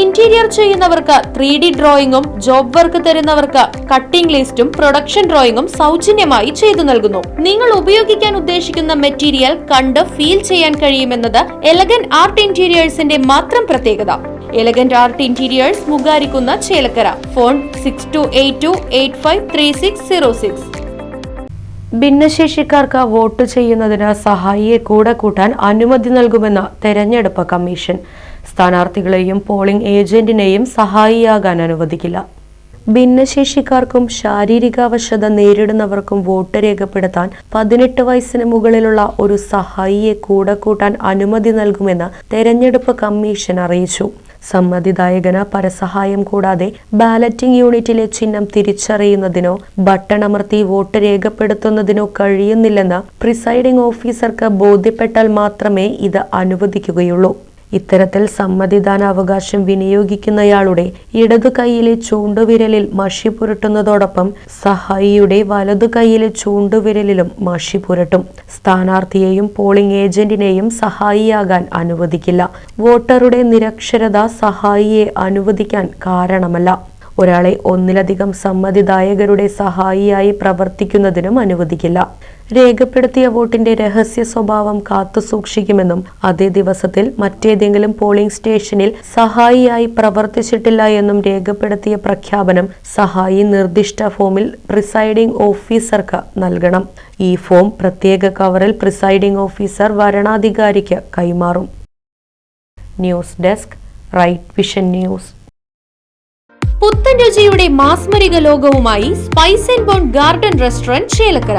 Interior ചെയ്യുന്നവർക്ക് three D ഡ്രോയിങ്ങും job work തരുന്നവർക്ക് കട്ടിംഗ് ലിസ്റ്റും പ്രൊഡക്ഷൻ ഡ്രോയിങ്ങും സൗജന്യമായി ചെയ്തു നൽകുന്നു. നിങ്ങൾ ഉപയോഗിക്കാൻ ഉദ്ദേശിക്കുന്ന മെറ്റീരിയൽ കണ്ട് ഫീൽ ചെയ്യാൻ കഴിയുമെന്നത് എലഗൻ ആർട്ട് ഇന്റീരിയേഴ്സിന്റെ മാത്രം പ്രത്യേകത. Elegant art interiors മുഖാരിക്കുന്ന Chelakkara. Phone six two eight two eight five three six zero six ഭിന്നശേഷിക്കാർക്ക് വോട്ട് ചെയ്യുന്നതിന് സഹായിയെ കൂടെ കൂട്ടാൻ അനുമതി നൽകുമെന്ന് തെരഞ്ഞെടുപ്പ് കമ്മീഷൻ. സ്ഥാനാർത്ഥികളെയും പോളിംഗ് ഏജന്റിനെയും സഹായിയാകാൻ അനുവദിക്കില്ല. ഭിന്നശേഷിക്കാർക്കും ശാരീരികാവശത നേരിടുന്നവർക്കും വോട്ട് രേഖപ്പെടുത്താൻ പതിനെട്ട് വയസ്സിന് മുകളിലുള്ള ഒരു സഹായിയെ കൂടെ കൂട്ടാൻ അനുമതി നൽകുമെന്ന് തെരഞ്ഞെടുപ്പ് കമ്മീഷൻ അറിയിച്ചു. സമ്മതിദായകന് പരസഹായം കൂടാതെ ബാലറ്റിംഗ് യൂണിറ്റിലെ ചിഹ്നം തിരിച്ചറിയുന്നതിനോ ബട്ടൺ അമർത്തി വോട്ട് രേഖപ്പെടുത്തുന്നതിനോ കഴിയുന്നില്ലെന്ന് പ്രിസൈഡിംഗ് ഓഫീസർക്ക് ബോധ്യപ്പെട്ടാൽ മാത്രമേ ഇത് അനുവദിക്കുകയുള്ളൂ. ഇത്തരത്തിൽ സമ്മതിദാനാവകാശം വിനിയോഗിക്കുന്നയാളുടെ ഇടതു കൈയിലെ ചൂണ്ടുവിരലിൽ മഷി പുരട്ടുന്നതോടൊപ്പം സഹായിയുടെ വലതു കൈയിലെ ചൂണ്ടുവിരലിലും മഷി പുരട്ടും. സ്ഥാനാർത്ഥിയെയും പോളിംഗ് ഏജന്റിനെയും സഹായിയാകാൻ അനുവദിക്കില്ല. വോട്ടറുടെ നിരക്ഷരത സഹായിയെ അനുവദിക്കാൻ കാരണമല്ല. ഒരാളെ ഒന്നിലധികം സമ്മതിദായകരുടെ സഹായിയായി പ്രവർത്തിക്കുന്നതിനും അനുവദിക്കില്ല. രേഖപ്പെടുത്തിയ വോട്ടിന്റെ രഹസ്യ സ്വഭാവം കാത്തുസൂക്ഷിക്കുമെന്നും അതേ ദിവസത്തിൽ മറ്റേതെങ്കിലും പോളിംഗ് സ്റ്റേഷനിൽ സഹായിയായി പ്രവർത്തിച്ചിട്ടില്ല എന്നും രേഖപ്പെടുത്തിയ പ്രഖ്യാപനം സഹായി നിർദ്ദിഷ്ട ഫോമിൽ പ്രിസൈഡിംഗ് ഓഫീസർക്ക് നൽകണം. ഈ ഫോം പ്രത്യേക കവറിൽ പ്രിസൈഡിംഗ് ഓഫീസർ വരണാധികാരിക്ക് കൈമാറും. News desk right vision news. പുത്തൻ രുചിയുടെ മാസ്മരിക ലോകവുമായി spice and bone garden restaurant Chelakkara